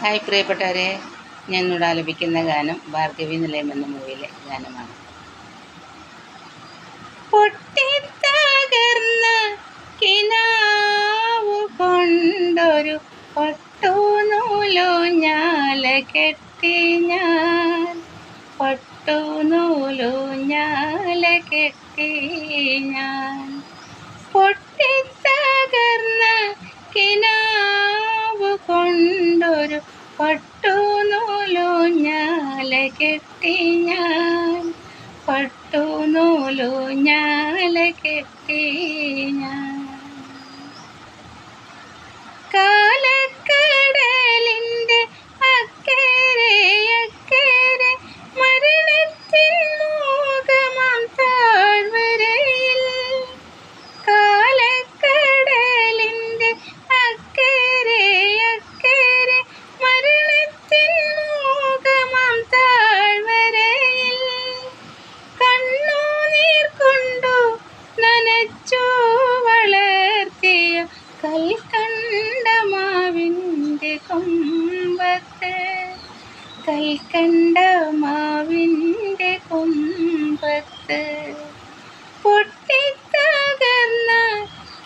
Hi പ്രിയപ്പെട്ടവരെ ഞാൻ ഇവിടെ ആലപിക്കുന്ന ഗാനം ഭാർഗവി നിലയം എന്ന മൂവിയിലെ ഗാനമാണ്. പൊട്ടിത്തകർന്ന കിനാവ് കൊണ്ടൊരു പട്ടുനൂലു ഞാല കെട്ടി ഞാൻ. പട്ടുനൂലു ഞാല കെട്ടി ഞാൻ. പൊട്ടിത്തകർന്ന പട്ടുനൂലു ഞാല കെട്ടി ഞാൻ. പട്ടുനൂലു ഞാല കെട്ടി കൽക്കണ്ടമാവിന്റെ കൊമ്പത്ത് പൊട്ടിത്തകന്ന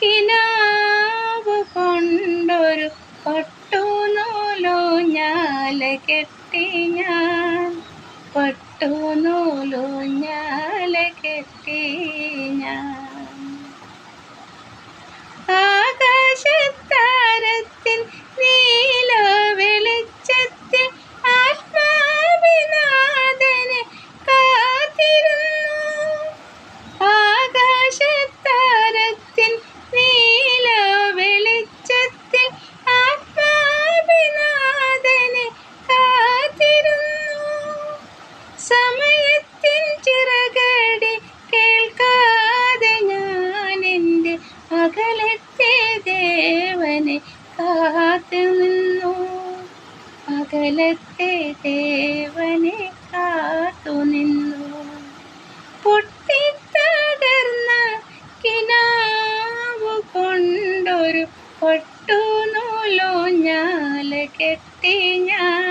കിനാവ് കൊണ്ടൊരു പട്ടുനൂലോ ഞാല കെട്ടി ഞാൻ പട്ടുനൂലോ ഞാല അകലത്തെ ദേവനെ കാത്തു നിന്നു അകലത്തെ ദേവനെ കാത്തു നിന്നു പൊട്ടിത്തകർന്ന കിനാവു കൊണ്ടൊരു പൊട്ടുനൂലോ ഞാല കെട്ടി ഞാൻ